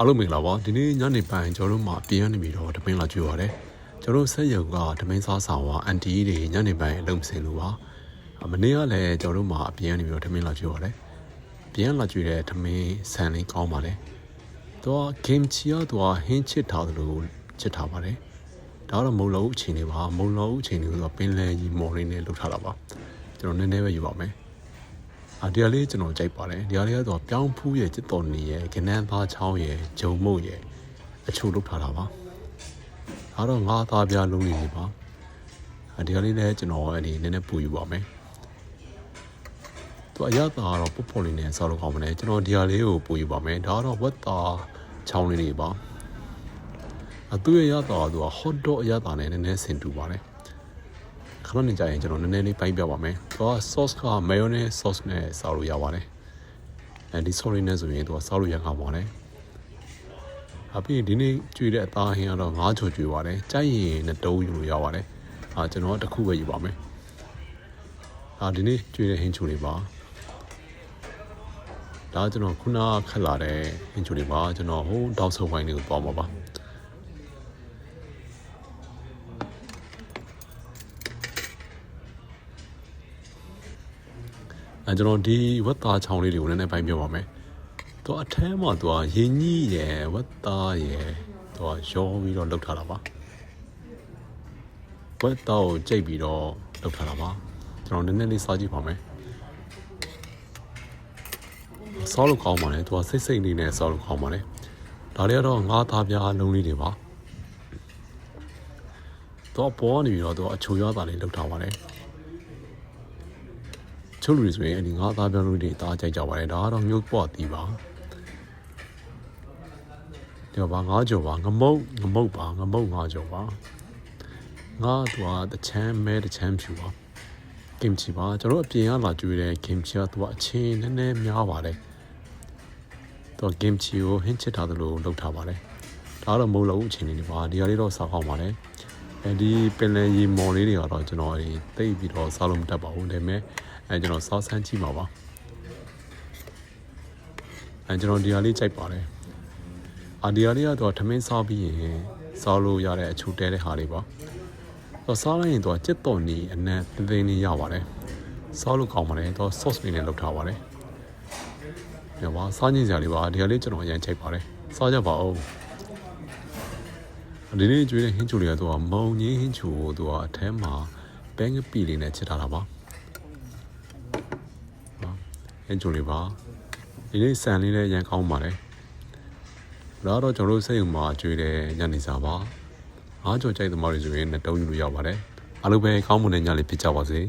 အားလုံးမင်္ဂလာပါဒီနေ့ညနေပိုင်းကျွန်တော်တို့မှာပြင်ရနေပြီတော့တမင်းလာကြွရတယ်ကျွန်တော်ဆက်ရုံကတမင်းစားဆောင်ကအန်တီတွေညနေပိုင်းအလုံးမစင်လို့ပါမနေ့ကလည်းကျွန်တော်တို့မှာပြင်ရနေပြီတော့တမင်းလာကြွရတယ်ပြင်လာကြွတဲ့တမင်းဆန်လေးကောင်းပါလေတော့ဂိမ်းချီကတော့ဟင်းချစ်ထားသလိုချစ်ထားပါတယ်ဒါတော့မုံလောအချိန်လေးပါမုံလောအချိန်လေးဆိုတော့ပင်လယ်ကြီးမော်ရင်းနဲ့လှုပ်ထားတာပါကျွန်တော်နည်းနည်းပဲယူပါမယ် အာဒီကလေးကျွန်တော်ကြိုက်ပါတယ်ဒီကလေးကတော့ပြောင်းဖူးရဲ့စစ်တော်နေရဲ့ကနန်းသားချောင်းရဲ့ဂျုံမုတ်ရဲ့အချို့လုပ်ထားတာပါဒါတော့ငါးသားပြားလုံးလေးနေပါအာဒီကလေးလည်းကျွန်တော်အဲ့ဒီနည်းနည်းပူယူပါမယ်သူအရသာကတော့ပုတ်ဖို့လေးနဲ့ဆောက်လို့ကောင်းမလဲကျွန်တော်ဒီဟာလေးကိုပူယူပါမယ်ဒါကတော့ဝက်သားချောင်းလေးတွေပါအသူရဲ့ရသာကသူက hot dog အရသာနဲ့နည်းနည်းဆင်တူပါတယ် ခဏနေကြရင်ကျွန်တော်နည်းနည်းလေးပိုင်းပြပါမယ်။သူက sauce က mayonnaise sauce နဲ့စားလို့ရပါတယ်။အဲဒီ sorry နဲ့ဆိုရင်သူကစားလို့ရကောင်းပါတယ်။အပြင်ဒီနေ့ကျွေးတဲ့အသားဟင်းကတော့ငါးချိုကျွေးပါတယ်။ကြိုက်ရင်နှစ်တုံးယူလို့ရပါတယ်။အာကျွန်တော်တစ်ခုပဲယူပါမယ်။အာဒီနေ့ကျွေးတဲ့ဟင်းချိုတွေပါ။ဒါကျွန်တော်ခုနခက်လာတဲ့ဟင်းချိုတွေပါကျွန်တော်ဟိုတောက်ဆုံဝိုင်းလေးကိုသွားမှာပါ။ အဲကျွန်တော်ဒီဝက်သားချောင်းလေးတွေကိုလည်းနည်းနည်းပိုင်းပြောပါမယ်။သူအထဲမှာသူကရင်ကြီးရယ်ဝက်သားရယ်သူကရောပြီးတော့လှုပ်ထားတာပါ။ဝက်သားကိုကြိတ်ပြီးတော့လှုပ်ထားတာပါ။ကျွန်တော်နည်းနည်းလေးစားကြည့်ပါမယ်။စားလို့ကောင်းပါလေသူကစိတ်စိတ်လေးနဲ့စားလို့ကောင်းပါလေ။ဒါတွေကတော့ငါးသားပြားလုံးလေးတွေပါ။သူကပေါ်ကနေပြီးတော့သူကအချိုရသားလေးလှုပ်ထားပါလေ။ ချို့လူတွေဆိုရင်အဲ့ဒီငါးသားပြောလို့တွေသားကြိုက်ကြပါတယ်ဒါကတော့မျိုးပေါ့တီးပါဒီပါငါးကြော်ပါငမုတ်ငမုတ်ပါငမုတ်ငါးကြော်ပါငါးသူကတချမ်းမဲတချမ်းဖြူပါကင်ချီပါကျွန်တော်အပြင်ကလာကျွေးတဲ့ကင်ချီကသူကအချင်းနည်းနည်းများပါတယ်သူကကင်ချီကိုဟင်းချစ်ထားသလိုလုပ်ထားပါတယ်ဒါကတော့မဟုတ်လို့အချင်းလေးပါဒီဟာလေးတော့စားကောင်းပါတယ် အဲဒီပင်လယ်ရီမော်လေးတွေကတော့ကျွန်တော်တိတ်ပြီးတော့စားလို့မတတ်ပါဘူးဒါပေမဲ့အဲကျွန်တော်စားဆန်းကြည့်ပါပါအဲကျွန်တော်ဒီဟာလေးကြိုက်ပါတယ်အာဒီဟာလေးကတော့ထမင်းစားပြီးရင်စားလို့ရတဲ့အချိုတဲတဲ့ဟာလေးပါတော့စားလိုက်ရင်တော့ကြက်တော်နီအနံသင်းသင်းလေးရပါတယ်စားလို့ကောင်းပါတယ်တော့ sauce လေးနဲ့လုပ်ထားပါတယ်ညပါစားကြည့်စရာလေးပါဒီဟာလေးကျွန်တော်အရင်ကြိုက်ပါတယ်စားကြပါဦး ဒီနေ့ကျွေးတဲ့ဟင်းချိုလေးကတော့မုံငင်းဟင်းချိုကိုသူကအထဲမှာဘဲငပီလေးနဲ့ချစ်ထားတာပါဟင်းချိုလေးပါဒီနေ့ဆန်လေးလည်းရန်ကောင်းပါတယ်ဒါတော့ကျွန်တော်တို့စိတ်ုံမှာကျွေးတဲ့ညနေစာပါအားကြော်ကြိုက်သမားတွေဆိုရင်နှစ်တုံးယူလို့ရပါတယ်အားလုံးပဲကောင်းမွန်တဲ့ညလေးဖြစ်ကြပါစေ